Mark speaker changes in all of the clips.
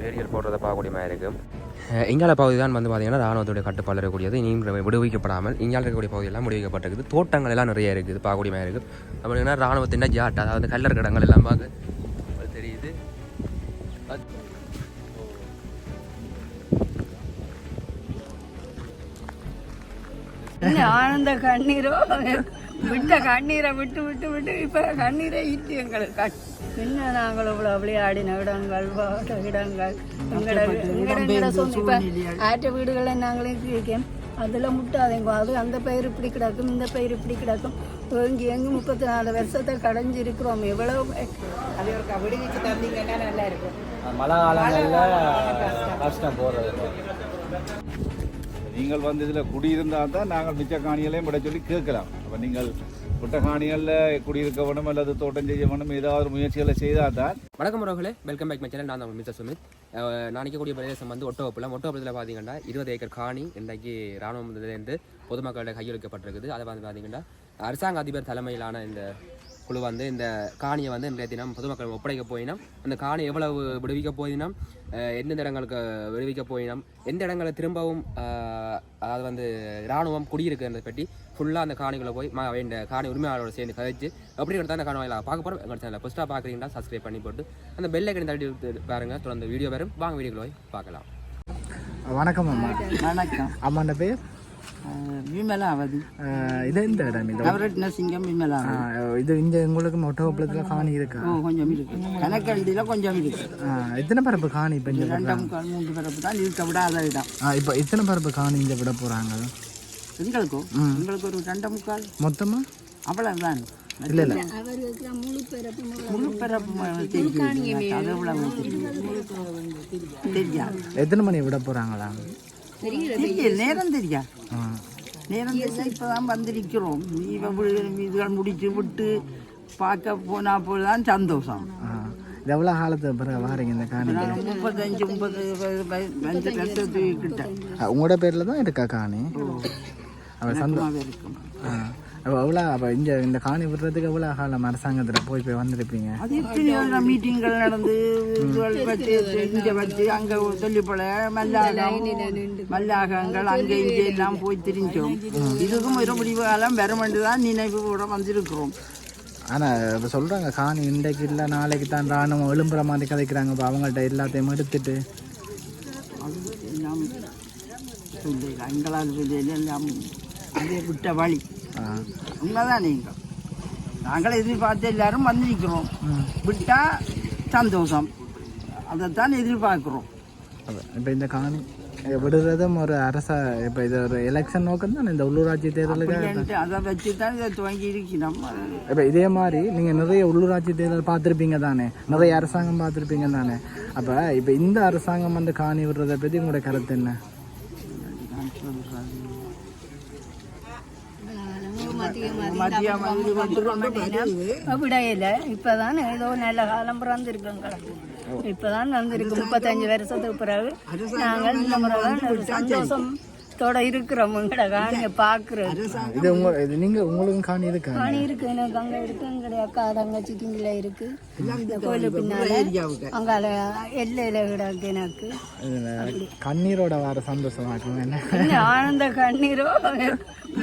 Speaker 1: பேரியல் போடுறத பார்க்கக்கூடிய மாதிரி இருக்கும் இங்கால பகுதி தான் வந்து பார்த்தீங்கன்னா ராணுவத்துடைய கட்டுப்பாடு இருக்கக்கூடியது. இனியும் விடுவிக்கப்படாமல் இங்கால இருக்கக்கூடிய பகுதியெல்லாம் விடுவிக்கப்பட்டிருக்குது தோட்டங்கள் எல்லாம் நிறைய இருக்குது. பார்க்கக்கூடிய மாதிரி இருக்குது அப்படின்னா ராணுவத்தின் ஜாட் அதாவது கல்லர் கடங்கள் எல்லாம் பார்க்க தெரியுது.
Speaker 2: ஆனந்த கண்ணீரோ விட்ட கண்ணீரை விட்டு விட்டு விட்டு இப்ப கண்ணீரை ஈட்டு எங்களுக்கு கண் என்ன நாங்கள் இவ்வளோ விளையாடின இடங்கள் வாட இடங்கள். எங்கட சொந்த இப்ப ஆற்ற வீடுகளை நாங்களே இருக்கேன் அதுல முட்டாதேங்க அது அந்த பயிர் இப்படி கிடக்கும் இந்த பயிர் இப்படி கிடக்கும். எங்க எங்க முப்பத்தி நாலு வருஷத்தை கடைஞ்சிருக்கிறோம். ஒரு விடுவிச்சு தந்தீங்கன்னா நல்லா இருக்கும்?
Speaker 3: மழை காலங்களில் கஷ்டம் போகிறது
Speaker 4: நீங்கள் வந்து இதில் குடியிருந்தால் தான் நாங்கள் மிச்ச காணிகளையும் விட சொல்லி கேட்கலாம். அப்போ நீங்கள் விட்ட காணிகளில் குடியிருக்க வேணும் அல்லது தோட்டம் செய்ய வேணும் ஏதாவது ஒரு முயற்சிகளை செய்தால் தான்.
Speaker 1: வணக்கம் உறவுகளே வெல்கம் பேக் மை சேனல் நான் தான் மிஸ்டர் சுமித். நான் நிற்கக்கூடிய பிரதேசம் வந்து ஒட்டோப்பில் ஒட்டோப்பத்தில் பார்த்தீங்கன்னா இருபது ஏக்கர் காணி இன்றைக்கு இராணுவத்திலேருந்து பொதுமக்களிடம் கையளிக்கப்பட்டிருக்குது அதை வந்து பார்த்தீங்கன்னா அரசாங்க அதிபர் தலைமையிலான இந்த குழு வந்து இந்த காணியை வந்து இன்றைய தினம் பொதுமக்கள் ஒப்படைக்க போயினோம். அந்த காணி எவ்வளவு விடுவிக்க போயினோம்? எந்தெந்த இடங்களுக்கு விடுவிக்க போயினோம்? எந்த இடங்களை திரும்பவும் அதாவது வந்து இராணுவம் குடியிருக்கிறத பற்றி ஃபுல்லாக அந்த காணிகளை போய் ம இந்த காணி உரிமையாளரோட சேர்ந்து கதைச்சு எப்படி எடுத்தால் அந்த காணொலியில் பார்க்க போகிறோம் எங்கள் சேனலில் ஃபஸ்ட்டாக பார்க்குறீங்கன்னா சப்ஸ்கிரைப் பண்ணி போட்டு அந்த பெல்லை கணி தட்டி விட்டு பாருங்க. தொடர்ந்து வீடியோ வரும். வாங்க வீடியோக்குள்ள போய் பார்க்கலாம்.
Speaker 5: வணக்கம் அம்மா.
Speaker 6: வணக்கம்.
Speaker 5: அம்மாண்ட பேர்? இது எந்த இடம் இது
Speaker 6: சிங்கம்
Speaker 5: அஹ் இது இங்க உங்களுக்கு மொட்டோப்பளத்தில் காணி இருக்கா
Speaker 6: கொஞ்சம் இருக்கு கணக்கண்டியில் கொஞ்சம் இருக்கு
Speaker 5: எத்தனை பரப்பு காணி இப்போ
Speaker 6: கால் மூன்று பிறப்பு தான் இருக்க விடாத இடம்
Speaker 5: இப்போ எத்தனை பரப்பு காணி இங்கே விட போகிறாங்க
Speaker 6: எங்களுக்கோ எங்களுக்கு ஒரு ரெண்டே முக்கால்
Speaker 5: மொத்தமாக
Speaker 6: அவ்வளவுதான்
Speaker 5: இல்லை
Speaker 2: முழு பிறப்பு
Speaker 6: முழு தெரியும்
Speaker 5: எத்தனை மணி விட போகிறாங்களா
Speaker 6: தெரியல நேரம் தெரியா? நேரம் தெரியா இப்பதான் வந்திருக்கிறோம். இவன் இதுகள் முடிச்சு விட்டு பார்க்க போனா போலதான் சந்தோஷம்.
Speaker 5: இது எவ்வளோ காலத்துக்கு பிறகு வாரீங்க இந்த காணி?
Speaker 6: முப்பத்தஞ்சு முப்பது அஞ்சு வருஷத்துக்கு கிட்ட
Speaker 5: உங்களோட பேரில் தான் இருக்கா காணி? அவள் சந்தோஷம் ஆ. அப்போ எவ்வளோ அப்போ இங்கே இந்த காணி விடுறதுக்கு எவ்வளோ காலம் அரசாங்கத்தில் போய் போய் வந்திருப்பீங்க.
Speaker 6: அது எத்தனையோ மீட்டிங்கள் நடந்து வச்சு இங்கே வச்சு அங்கே சொல்லிப்போல மல்லாகம் மல்லாகங்கள் அங்கே இங்கே எல்லாம் போய் திரிஞ்சோம். இதுக்கும் ஒரு முடிவு காலம் வரமென்று தான் நினைவோட வந்திருக்கிறோம்.
Speaker 5: ஆனால் இப்போ சொல்கிறாங்க காணி இன்றைக்கு இல்லை நாளைக்கு தான் ராணுவம் எழும்புற மாதிரி கதைக்கிறாங்க. இப்போ அவங்கள்ட்ட எல்லாத்தையும் எடுத்துட்டு.
Speaker 6: அது எல்லாம் சொல்லி எங்களால் எல்லாம் அதே விட்ட வழி. உண்மைதான் நீங்கள் நாங்கள் எதிர்பார்த்து எல்லாரும் வந்திருக்கிறோம். விட்டா சந்தோஷம். அதைத்தான் எதிர்பார்க்கிறோம்.
Speaker 5: இப்போ இந்த காணி விடுறதும் ஒரு அரச இப்போ இது ஒரு எலெக்ஷன் நோக்கம் தான்? இந்த உள்ளூராட்சி
Speaker 6: அப்படின்ட்டு அதை வச்சு தான். இதை துவங்கி இருக்கிறோம்.
Speaker 5: இப்போ இதே மாதிரி நீங்கள் நிறைய உள்ளூராட்சி தேர்தல் பார்த்துருப்பீங்க தானே? நிறைய அரசாங்கம் பார்த்துருப்பீங்க தானே? அப்போ இப்போ இந்த அரசாங்கம் வந்து காணி விடுறதை பற்றி உங்களோட கருத்து என்ன?
Speaker 2: விடையில இப்பதான் ஏதோ நல்ல காலம் பிறந்திருக்குங்க. இப்பதான் வந்திருக்கு. முப்பத்தஞ்சு வருஷத்துக்கு பிறகு நாங்கள் இந்த முறைதான் ஒரு சந்தோஷத்தோட இருக்கிறோம் உங்களோட காணிய பாக்குறது
Speaker 5: இது உங்க இது நீங்கள் உங்களுக்கும் காணி இருக்கா
Speaker 2: காணி. இருக்கு. எனக்கு அங்க இருக்கு எங்களுடைய அக்கா தங்கச்சி கிங்கில இருக்கு. இந்த கோயிலு பின்னால அங்கால எல்லையில கிடக்கு எனக்கு.
Speaker 5: கண்ணீரோட வர சந்தோஷமா இருக்குங்க என்ன?
Speaker 2: ஆனந்த கண்ணீரோ?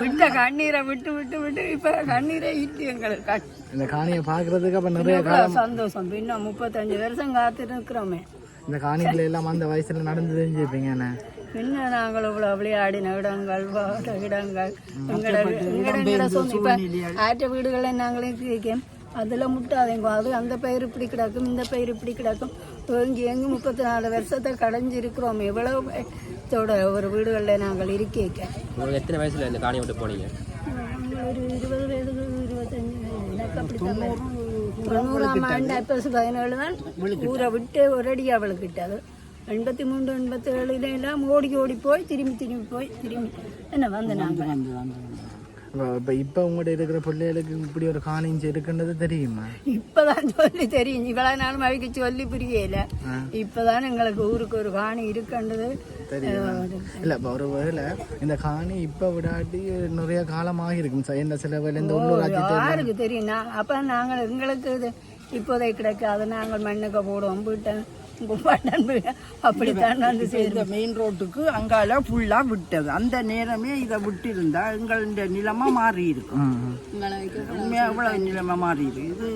Speaker 2: விட்ட கண்ணீரை விட்டு விட்டு விட்டு இப்ப கண்ணீரை ஈட்டு எங்களுக்கு. கண்
Speaker 5: இந்த காணியை பார்க்கறதுக்கு அப்போ நிறைய
Speaker 2: சந்தோஷம். பின்ன முப்பத்தஞ்சு வருஷம் காத்து இருக்கிறோமே.
Speaker 5: இந்த காணிகள் எல்லாம் அந்த வயசுல நடந்து தெரிஞ்சுப்பீங்க என்ன?
Speaker 2: பின்ன நாங்கள் இவ்வளவு விளையாடின இடங்கள் வாட இடங்கள். ஆற்ற வீடுகளை நாங்களே இருக்கேன் அதுல முட்டாதேங்க அது அந்த பயிர் இப்படி கிடக்கும் இந்த பயிர் இப்படி கிடக்கும். எங்க எங்க முப்பத்தி நாலு வருஷத்தை கடைஞ்சிருக்கிறோம். எவ்வளவு பயத்தோட ஒரு வீடுகளில் நாங்கள்
Speaker 1: உங்களுக்கு எத்தனை வயசில் இந்த காணியை விட்டு போனீங்க?
Speaker 2: ஒரு இருபது வயது இருபத்தஞ்சு எனக்கு வரும். தொண்ணூறாம் ஆண்டு பதினேழு தான். ஊரை விட்டு ஒரு அடி அவளுக்கு அது எண்பத்தி மூன்று எண்பத்தி ஏழுல எல்லாம் ஓடி ஓடி போய் திரும்பி திரும்பி போய் திரும்பி. என்ன வந்து நாங்கள்
Speaker 5: இப்போ இப்போ உங்கள்கிட்ட இருக்கிற பிள்ளைகளுக்கு இப்படி ஒரு காணிஞ்சு இருக்குன்றது தெரியுமா?
Speaker 2: இப்பதான் சொல்லி தெரியும். இவ்வளவு நாளும் அவைக்கு சொல்லி புரியல. இப்பதான் எங்களுக்கு ஊருக்கு ஒரு காணி இருக்குன்றது
Speaker 5: இல்லை இப்போ ஒரு வேளை இந்த காணி இப்போ விடாட்டி நிறைய காலம் ஆகிருக்கும் சார் என்ன சில வேலை இந்த தேர்தல்
Speaker 2: யாருக்கு தெரியும்? நான் அப்ப நாங்கள் எங்களுக்கு இது இப்போதை கிடைக்காது நாங்கள் மண்ணுக்கு போடுவோம் பட்டன் அப்படித்தான் வந்து
Speaker 6: இந்த மெயின் ரோட்டுக்கு அங்கால ஃபுல்லா விட்டது. அந்த நேரமே இதை விட்டிருந்தா எங்களுடைய நிலைமை மாறி இருக்கும். எவ்வளவு நிலைமை மாறி இருக்கு? இது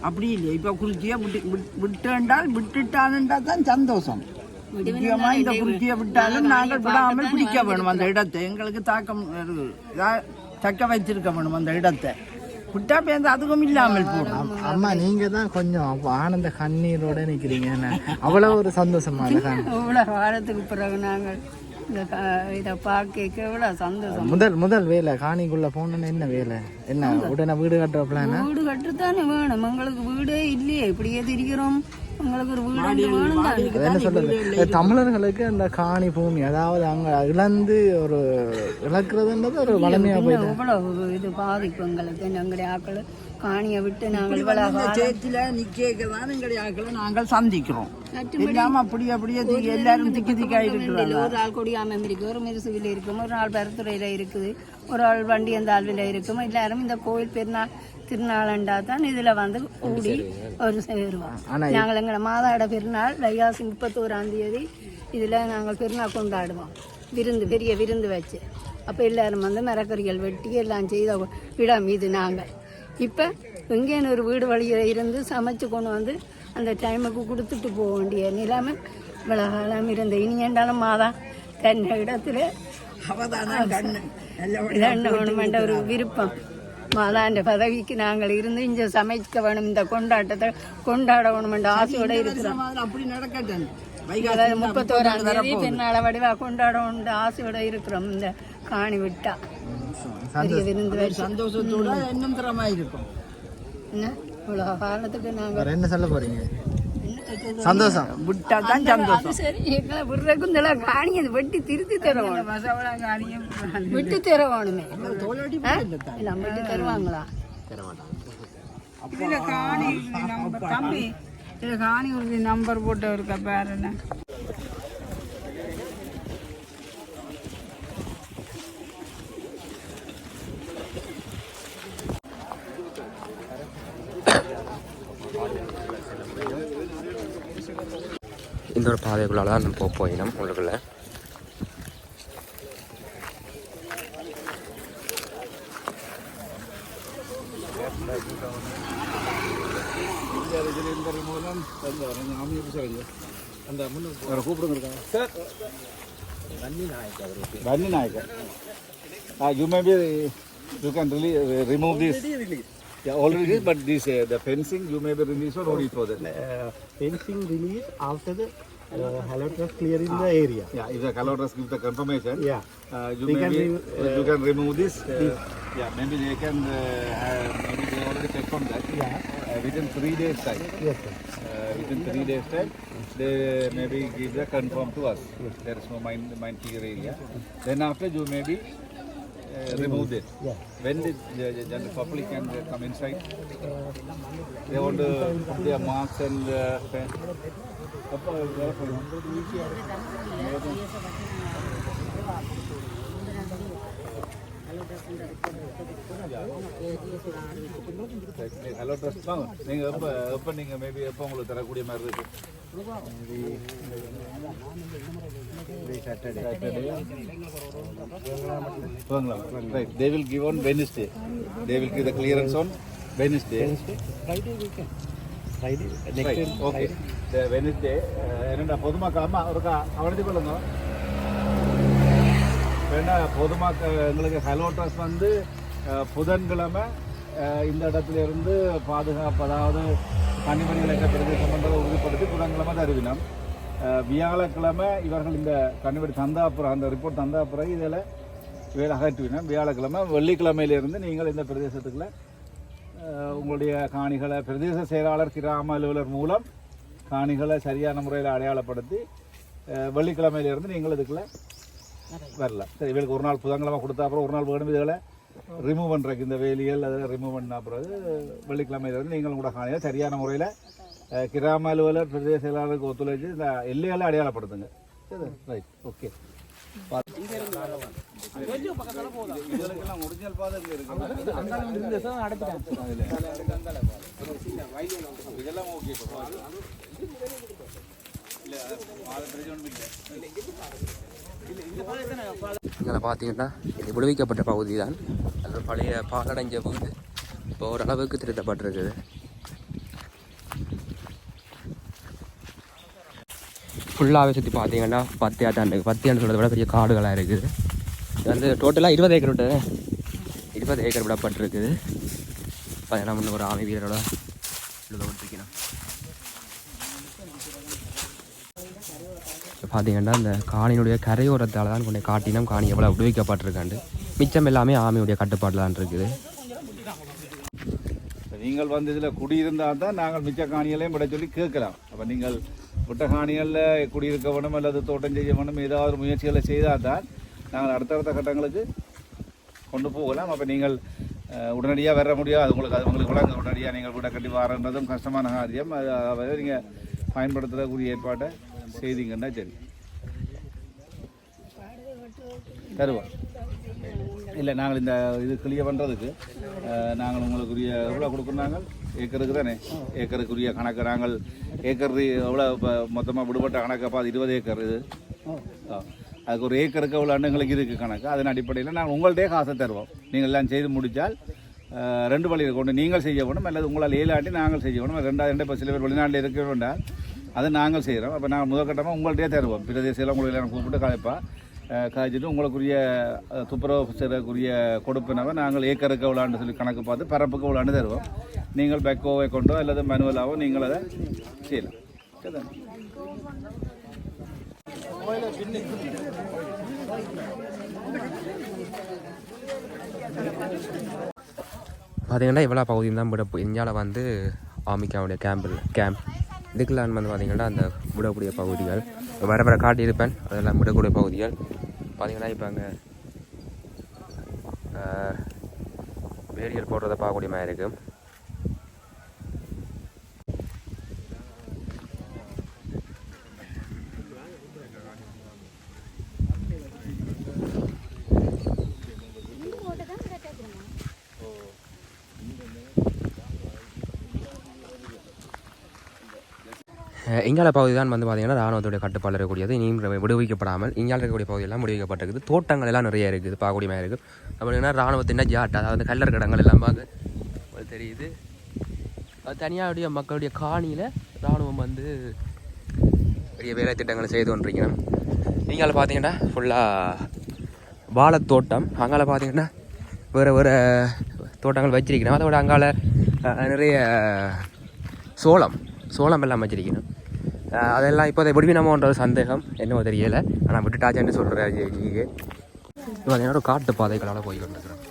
Speaker 6: அப்படி இல்லை இப்ப குறிச்சியை விட்டு விட்- விட்டேன்டால் விட்டுட்டான்டா தான் சந்தோஷம். முக்கியமா இந்த குறிச்சியை விட்டாலும் நாங்கள் விடாமல் பிடிக்க வேணும் அந்த இடத்தை. எங்களுக்கு தாக்கம் தக்க வைத்திருக்க வேணும் அந்த இடத்தை. விட்டா பேருந்து அதுக்கும் இல்லாமல் போடும்
Speaker 5: அம்மா நீங்க தான் கொஞ்சம் ஆனந்த கண்ணீரோட நிக்கிறீங்க. அவ்வளவு ஒரு சந்தோஷமா இல்ல
Speaker 2: இவ்வளோ வாரத்துக்கு பிறகு நாங்கள் இதை பார்க்க எவ்வளோ சந்தோஷம்.
Speaker 5: முதல் முதல் வேலை காணிக்குள்ள போனோன்னு என்ன வேலை? என்ன உடனே வீடு கட்டுற பிளானா
Speaker 2: வீடு கட்டுத்தானே வேணும். எங்களுக்கு வீடே இல்லையே. இப்படியே திரிக்கிறோம்.
Speaker 5: என்ன சொல்றது? தமிழர்களுக்கு அந்த காணி பூமி அதாவது அங்க இழந்து ஒரு இழக்கிறதுன்றது ஒரு வளமையா போயிட்டு.
Speaker 2: இது பாதிப்பு எங்களுக்கு. எங்களுடைய ஆக்கள் காணியை விட்டு நாங்கள் இவ்வளோ
Speaker 6: இந்த சேத்துல நிக்க தான் எங்களுடைய ஆக்களை நாங்கள் சந்திக்கிறோம். இல்லாம அப்படி அப்படியே எல்லாரும் திக்கி திக்கா இருக்கிறாங்க
Speaker 2: ஒரு ஆள் கொடியாமம் இருக்கு ஒரு மிருசுவில் இருக்கும் ஒரு ஆள் பருத்துறையில் இருக்குது ஒரு ஆள் வண்டியந்தாழ்வில் இருக்கும் எல்லாரும் இந்த கோயில் பெருநாள் திருநாளண்டா தான் இதுல வந்து கூடி ஒரு சேருவோம். நாங்கள் எங்களை மாதாட பெருநாள் வைகாசி முப்பத்தோராம் தேதி இதுல நாங்கள் பெருநாள் கொண்டாடுவோம். விருந்து பெரிய விருந்து வச்சு. அப்போ எல்லாரும் வந்து மரக்கறிகள் வெட்டி எல்லாம் செய்த இடம் இது நாங்கள். இப்போ எங்கேன்னு ஒரு வீடு வழியில் இருந்து சமைச்சு கொண்டு வந்து அந்த டைமுக்கு கொடுத்துட்டு போக வேண்டிய நிலைமை இவ்வளோ காலம் இருந்த இனியண்டாலும் மாதம் தன்னை இடத்துல
Speaker 6: அவதானம் கண்ணு. நல்ல
Speaker 2: இதென்ன வேணுமென்ற ஒரு விருப்பம். மாதாண்ட பதவிக்கு நாங்கள் இருந்து இங்கே சமைக்க வேணும் இந்த கொண்டாட்டத்தை கொண்டாட வேணுமென்ற ஆசையோட இருக்கிறோம்.
Speaker 6: அப்படி நடக்கட்டும்.
Speaker 2: அதாவது முப்பத்தோராம் தேதி பெண்ணாள வடிவா கொண்டாடணுன்ற ஆசையோட இருக்கிறோம் இந்த காணி விட்டா. பெரிய விருந்து வச்சு.
Speaker 6: சந்தோஷத்தோட இன்னும் திறமா இருக்கும்.
Speaker 2: என்ன? இவ்வளோ காலத்துக்கு நாங்கள்
Speaker 5: என்ன சொல்ல போறீங்க? சந்தோஷம்.
Speaker 6: விட்டா தான் சந்தோஷம்.
Speaker 2: சரி. எங்களை விடுறதுக்கும் இந்த காணி அது வெட்டி திருத்தி தருவோம் விட்டு தருவானுமே. எல்லாம் வெட்டி தருவாங்களா?
Speaker 6: இதுல காணி நம்பர் தம்பி. இதுல காணி ஒரு நம்பர் போட்டு இருக்கா பேர் என்ன?
Speaker 1: இந்த ஒரு பாதைக்குள்ளால தான் நம்ம போக போயினோம் உங்களுக்குள்ள
Speaker 4: Banni Nayaka. Uh, you may be, you can really uh, remove this. Yeah, already released, but this, uh, the fencing, you may be released or only for that.
Speaker 7: uh, fencing release after the uh, halot was clearing the area.
Speaker 4: Yeah, if the collectors give the confirmation,
Speaker 7: Yeah.
Speaker 4: uh, you
Speaker 7: can remo-
Speaker 4: you can remove this. Uh, yeah, maybe they can, uh, have, maybe they already check on that.
Speaker 7: Yeah.
Speaker 4: Uh, within three days time.
Speaker 7: Yes, sir.
Speaker 4: Uh, within three days time, they maybe give the confirm to us. There is no mine, mine clear area. Then after you maybe uh, remove it.
Speaker 7: Yeah.
Speaker 4: When the, the, the general public can uh, come inside, they want to put their marks and uh, hello dress வாங்க. நீங்கள் எப்போ எப்போ நீங்கள் maybe எப்போ உங்களுக்கு தரக்கூடிய மாதிரி இருக்கு? Right they will give on Wednesday they will give the clearance on Wednesday
Speaker 7: Friday we can.
Speaker 4: Right okay the Wednesday என்னடா பொதுமக்கள் அம்மா ஒரு அவனதி கொள்ளுங்க. ஏன்னா பொதுமக்கள் எங்களுக்கு ஹலோ ட்ரஸ்ட் வந்து புதன்கிழமை இந்த இடத்துல இருந்து பாதுகாப்பு அதாவது கன்னிமணிகளை பிரதேசம் பண்ணுறதை உறுதிப்படுத்தி புதன்கிழமை தருவினோம் வியாழக்கிழமை இவர்கள் இந்த கண்ணிபடி தந்தாப்புறம் அந்த ரிப்போர்ட் தந்தாப்புறம் இதில் வேலை அகற்றுவினோம் வியாழக்கிழமை வெள்ளிக்கிழமையிலிருந்து நீங்கள் இந்த பிரதேசத்துக்குள்ள உங்களுடைய காணிகளை பிரதேச செயலாளர் கிராம அலுவலர் மூலம் காணிகளை சரியான முறையில் அடையாளப்படுத்தி அஹ், வெள்ளிக்கிழமையிலிருந்து நீங்கள் இதுக்குள்ள வரல. சரி இவளுக்கு ஒரு நாள் புதன்கிழமை கொடுத்தா அப்புறம் ஒரு நாள் வேணும் இதுகளை ரிமூவ் பண்ணுறக்கு இந்த வேலியல் அதை ரிமூவ் பண்ண பிறகு வெள்ளிக்கிழமை வந்து நீங்களும் கூட காணிகளை சரியான முறையில் கிராம அலுவலர் பிரதேச செயலாளருக்கு ஒத்துழைச்சு இந்த எல்லைகளை அடையாளப்படுத்துங்க. சரி ரைட் ஓகே ஒரிஜினல் பாதை இதெல்லாம் ஓகே
Speaker 1: இங்கே பார்த்தீங்கன்னா இது விடுவிக்கப்பட்ட பகுதி தான். அது பழைய பாலடைஞ்ச வீடு இப்போ ஓரளவுக்கு திருத்தப்பட்டிருக்குது. ஃபுல்லாகவே சுற்றி பார்த்தீங்கன்னா பத்து ஆட்டாண்டு பத்து ஆண்டு சொல்கிறத விட பெரிய காடுகளாக இருக்குது. இது வந்து டோட்டலாக இருபது ஏக்கர் விட்டு இருபது ஏக்கர் விடப்பட்டிருக்குது. பார்த்தீங்கன்னா முன்ன ஒரு ஆமை வீரரோட விட்டுருக்கணும் பார்த்தீங்கன்னா இந்த காணியினுடைய கரையோரத்தால் தான் கொண்டு காட்டினம் காணி எவ்வளோ விடுவிக்கப்பட்டிருக்காண்டு. மிச்சம் எல்லாமே ஆமையுடைய கட்டுப்பாட்டில் தான் இருக்குது
Speaker 4: நீங்கள் வந்து இதில் குடியிருந்தால் தான் நாங்கள் மிச்ச காணிகளையும் விட சொல்லி கேட்கலாம். அப்போ நீங்கள் விட்ட காணிகளில் குடியிருக்க வேணும் அல்லது தோட்டம் செய்ய வேணும் ஏதாவது முயற்சிகளை செய்தால் தான் நாங்கள் அடுத்தடுத்த கட்டங்களுக்கு கொண்டு போகலாம். அப்போ நீங்கள் உடனடியாக வர முடியாது. உங்களுக்கு அது உங்களுக்கு விளங்க உடனடியாக நீங்கள் வீட்டை கட்டி வரன்றதும் கஷ்டமான காரியம். அது அதாவது நீங்கள் பயன்படுத்துகிறக்கூடிய ஏற்பாட்டை செய்திங்கன்னா சரி. தருவோம் இல்லை நாங்கள் இந்த இது கிளியர் பண்ணுறதுக்கு நாங்கள் உங்களுக்குரிய எவ்வளோ கொடுக்குறாங்க ஏக்கருக்கு தானே? ஏக்கருக்குரிய கணக்கு நாங்கள் ஏக்கர் எவ்வளோ இப்போ மொத்தமாக விடுபட்ட கணக்கப்பா அது இருபது ஏக்கர் இது. ஆ. அதுக்கு ஒரு ஏக்கருக்கு எவ்வளோ அண்ணங்களுக்கு இருக்குது கணக்கு? அதன் அடிப்படையில் நாங்கள் உங்கள்கிட்டயே காசை தருவோம். நீங்கள் எல்லாம் செய்து முடித்தால் ரெண்டு வழியில் கொண்டு நீங்கள் செய்ய வேணும் அல்லது உங்களால் ஏழாட்டி நாங்கள் செய்ய வேணும் ரெண்டாவது ரெண்டு இப்போ சில பேர் வெளிநாட்டில் இருக்க வேண்டாம். அதை நாங்கள் செய்கிறோம் அப்போ நாங்கள் முதற்கட்டமாக உங்கள்கிட்டயே தருவோம் பிரதேசத்தில் உங்களுக்கு எல்லாம் கூப்பிட்டு கலைப்பா. காய்ச்சிட்டு உங்களுக்குரிய துப்புரவு செய்யறதுக்குரிய கொடுப்பினவை நாங்கள் ஏக்கருக்கு உள்ளாண்டு சொல்லி கணக்கு பார்த்து பரப்புக்கு உள்ளாண்டு தருவோம் நீங்கள் பெக்கோவை கொண்டோ அல்லது மனுவலாகவோ நீங்கள் அதை செய்யலாம்.
Speaker 1: பார்த்தீங்கன்னா இவ்வளோ பகுதியும் தான் விட இந்தியாவில் வந்து ஆமிக்காவுடைய கேம்பில் கேம்ப் இதுக்கெல்லாம் வந்து பார்த்தீங்கன்னா அந்த விடக்கூடிய பகுதிகள். வர வர காட்டியிருப்பேன். அதெல்லாம் விடக்கூடிய பகுதிகள். பார்த்தீங்கன்னா இப்போ அங்கே வேரியல் போடுறத பார்க்கக்கூடிய மாதிரி இருக்கும் இங்கால பகுதி தான் வந்து பார்த்தீங்கன்னா ராணுவத்துடைய கட்டுப்பாடு இருக்கக்கூடியது. இனியும் விடுவிக்கப்படாமல் இங்கால இருக்கக்கூடிய பகுதியெல்லாம் விடுவிக்கப்பட்டிருக்குது தோட்டங்கள் எல்லாம் நிறைய இருக்குது. பார்க்கக்கூடிய மாதிரி இருக்குது. அப்படின்னா ராணுவத்தின் ஜாட் அதாவது கல்லர் கடங்கள் எல்லாம் பார்க்க தெரியுது. அது தனியாருடைய மக்களுடைய காணியில் ராணுவம் வந்து பெரிய வேலை திட்டங்களை செய்து கொண்டிருக்கிறோம் இங்கால பார்த்தீங்கன்னா ஃபுல்லாக வாழைத்தோட்டம். அங்கால பார்த்தீங்கன்னா வேறு வேறு தோட்டங்கள் வச்சிருக்கிறோம். அதோட அங்கால நிறைய சோளம். சோளம் எல்லாம் வச்சிருக்கணும் அதெல்லாம் இப்போ விடுவினமோன்ற சந்தேகம். என்னவோ தெரியலை. ஆனால் விட்டுட்டாச்சேன்னு சொல்கிறாரு நீங்க இப்போ பார்த்தீங்கன்னா காட்டு பாதைகளால் போய் கொண்டிருக்கிறோம்